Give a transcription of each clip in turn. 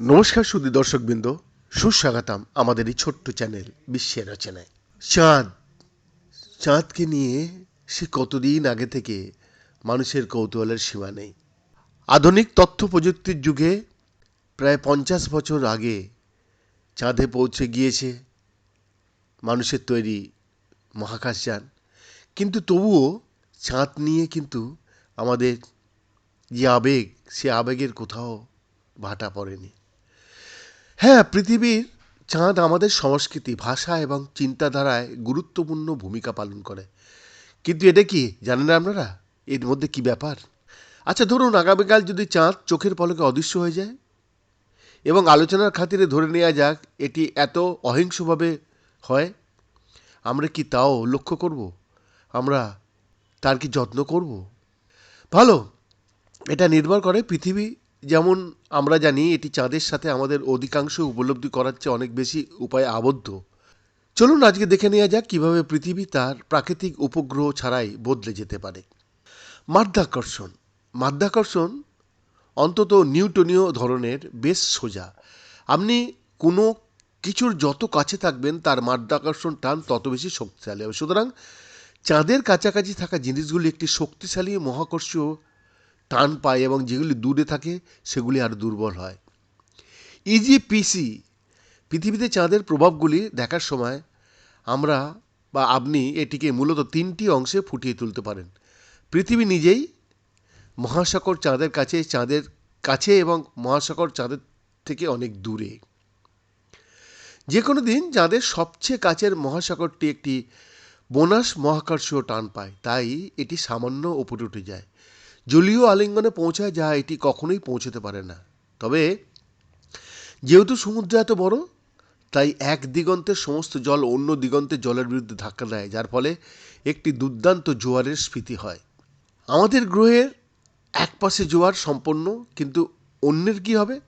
নমস্কার সুদী দর্শকবৃন্দ, সুস্বাগতম আমাদের এই ছোট্ট চ্যানেল বিশ্বের রচনায়। চাঁদ, চাঁদকে নিয়ে সে কতদিন আগে থেকে মানুষের কৌতূহলের সীমা নেই। আধুনিক তথ্য প্রযুক্তির যুগে প্রায় পঞ্চাশ বছর আগে চাঁদে পৌঁছে গিয়েছে মানুষের তৈরি মহাকাশযান। কিন্তু তবুও চাঁদ নিয়ে কিন্তু আমাদের যে আবেগ, সে আবেগের কোথাও ভাটা পড়েনি। হ্যাঁ পৃথিবীর চাঁদ আমাদের সংস্কৃতি, ভাষা এবং চিন্তাধারায় গুরুত্বপূর্ণ ভূমিকা পালন করে। কিন্তু এটা কি, জানেন আপনারা? এর মধ্যে কি ব্যাপার? আচ্ছা ধরুন আগামীকাল যদি চাঁদ চোখের পলকে অদৃশ্য হয়ে যায়, এবং আলোচনার খাতিরে ধরে নেওয়া যাক, এটি এত অহিংসভাবে হয়, আমরা কি তাও লক্ষ্য করব? আমরা তার কি যত্ন করব? ভালো। এটা নির্ভর করে পৃথিবী, যেমন আমরা জানি এটি চাঁদের সাথে আমাদের অধিকাংশ উপলব্ধি করার চেয়ে অনেক বেশি উপায়ে আবদ্ধ। চলুন আজকে দেখে নেওয়া যাক কীভাবে পৃথিবী তার প্রাকৃতিক উপগ্রহ ছাড়াই বদলে যেতে পারে। মাধ্যাকর্ষণ। মাধ্যাকর্ষণ অন্তত নিউটনীয় ধরনের বেশ সোজা। আপনি কোনো কিছুর যত কাছে থাকবেন, তার মাধ্যাকর্ষণ টান তত বেশি শক্তিশালী হবে। সুতরাং চাঁদের কাছাকাছি থাকা জিনিসগুলি একটি শক্তিশালী মহাকর্ষীয় টান পায় এবং যেগুলি দূরে থাকে, সেগুলি আরও দুর্বল হয়। ইজিপিসি পৃথিবীতে চাঁদের প্রভাবগুলি দেখার সময় আমরা বা আপনি এটিকে মূলত তিনটি অংশে ফুটিয়ে তুলতে পারেন। পৃথিবী নিজেই মহাসাগর চাঁদের কাছে চাঁদের কাছে এবং মহাসাগর চাঁদের থেকে অনেক দূরে। যে কোনো দিন চাঁদের সবচেয়ে কাছের মহাসাগরটি একটি বোনাস মহাকর্ষীয় টান পায়, তাই এটি সামান্য উপরে উঠে যায়। জলীয় আলিঙ্গনে পৌঁছায় যা এটি কখনোই পৌঁছতে পারে না। তবে, যেহেতু সমুদ্র এত বড়, তাই এক দিগন্তের সমস্ত জল অন্য দিগন্তের জলের বিরুদ্ধে ধাক্কা দেয়, যার ফলে একটি দুর্দান্ত জোয়ারের স্ফীতি হয়। আমাদের গ্রহের এক পাশে জোয়ার সম্পন্ন, কিন্তু অন্যের কি হবে?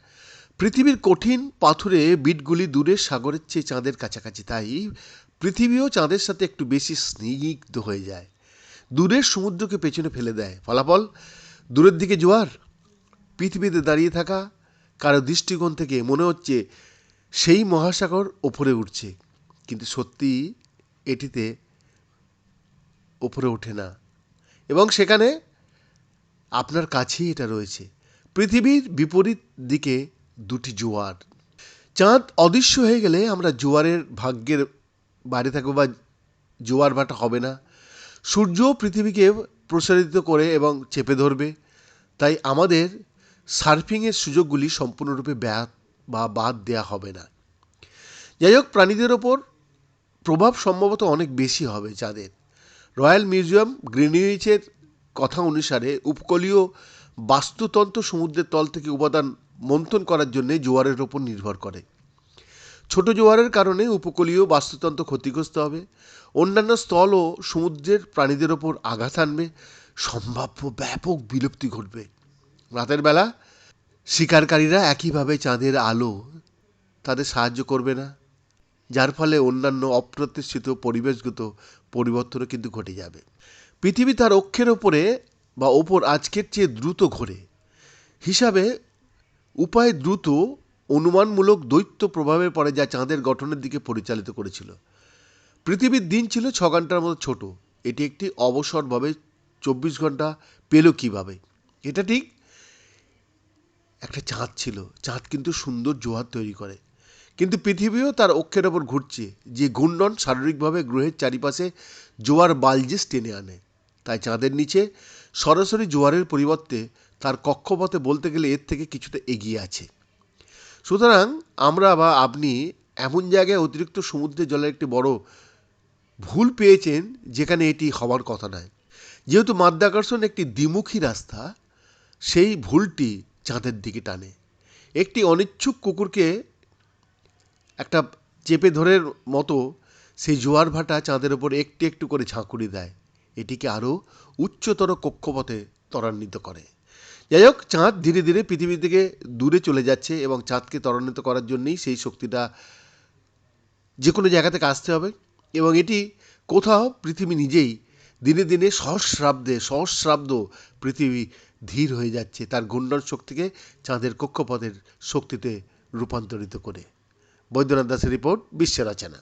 পৃথিবীর কঠিন পাথুরে বিটগুলি দূরের সাগরের চেয়ে চাঁদের কাছাকাছি, তাই পৃথিবীও চাঁদের সাথে একটু বেশি স্নিগ্ধ হয়ে যায়। দূরের সমুদ্রকে পেছনে ফেলে দেয়। ফলাফল? দূরের দিকে জোয়ার। পৃথিবীতে দাঁড়িয়ে থাকা কারও দৃষ্টিকোণ থেকে মনে হচ্ছে সেই মহাসাগর ওপরে উঠছে। কিন্তু সত্যি এটিতে ওপরে ওঠে না। এবং সেখানে আপনার কাছেই এটা রয়েছে। পৃথিবীর বিপরীত দিকে দুটি জোয়ার। চাঁদ অদৃশ্য হয়ে গেলে আমরা জোয়ারের ভাগ্যের বাইরে থাকব বা জোয়ার ভাটা হবে না। সূর্য পৃথিবীকে প্রসারিত করে এবং চেপে ধরবে। তাই আমাদের সার্ফিংয়ের সুযোগগুলি সম্পূর্ণরূপে ব্যাত বা বাদ দেওয়া হবে না। যাই হোক, প্রাণীদের ওপর প্রভাব সম্ভবত অনেক বেশি হবে যাদের। রয়্যাল মিউজিয়াম গ্রিনিউইচের কথা অনুসারে উপকূলীয় বাস্তুতন্ত্র সমুদ্রের তল থেকে উপাদান মন্থন করার জন্যে জোয়ারের ওপর নির্ভর করে। ছোট জোয়ারের কারণে উপকূলীয় বাস্তুতন্ত্র ক্ষতিগ্রস্ত হবে। অন্যান্য স্থল ও সমুদ্রের প্রাণীদের ওপর আঘাত আনবে। সম্ভাব্য ব্যাপক বিলুপ্তি ঘটবে। রাতের বেলা শিকারকারীরা একইভাবে চাঁদের আলো তাদের সাহায্য করবে না। যার ফলে অন্যান্য অপ্রতিষ্ঠিত পরিবেশগত পরিবর্তনও কিন্তু ঘটে যাবে। পৃথিবী তার অক্ষের ওপরে বা ওপর আজকের চেয়ে দ্রুত ঘোরে। হিসাবে উপায় দ্রুত অনুমানমূলক দৈত্য প্রভাবের পড়ে যা চাঁদের গঠনের দিকে পরিচালিত করেছিল। পৃথিবীর দিন ছিল ছ ঘণ্টার মতো ছোট। এটি একটি অবসরভাবে চব্বিশ ঘণ্টা পেল কীভাবে এটা ঠিক একটা চাঁদ ছিল। চাঁদ কিন্তু সুন্দর জোয়ার তৈরি করে। কিন্তু পৃথিবীও তার অক্ষের ওপর ঘুরছে। যে ঘূর্ণন শারীরিকভাবে গ্রহের চারিপাশে জোয়ার বালজেস টেনে আনে। তাই চাঁদের নিচে সরাসরি জোয়ারের পরিবর্তে তার কক্ষপথে বলতে গেলে এর থেকে কিছুটা এগিয়ে আছে। সুতরাং আমরা বা আপনি এমন জায়গায় অতিরিক্ত সমুদ্রের জলের একটি বড় ভুল পেয়েছেন যেখানে এটি হওয়ার কথা নয়। যেহেতু মাধ্যাকর্ষণ একটি দ্বিমুখী রাস্তা, সেই ভুলটি চাঁদের দিকে টানে। একটি অনিচ্ছুক কুকুরকে একটা চেপে ধরের মতো সেই জোয়ার ভাটা চাঁদের ওপর একটু একটু করে ঝাঁকুনি দেয়। এটিকে আরও উচ্চতর কক্ষপথে ত্বরান্বিত করে। যাই হোক চাঁদ ধীরে ধীরে পৃথিবী থেকে দূরে চলে যাচ্ছে এবং চাঁদকে ত্বরান্বিত করার জন্যেই সেই শক্তিটা যে কোনো জায়গা থেকে আসতে হবে এবং এটি কোথাও পৃথিবী নিজেই দিনে দিনে সহস্রাব্দে সহস্রাব্দ পৃথিবী ধীর হয়ে যাচ্ছে তার ঘূর্ণন শক্তিকে চাঁদের কক্ষপথের শক্তিতে রূপান্তরিত করে। বৈদ্যনাথ দাসের রিপোর্ট বিশ্বের রচনা।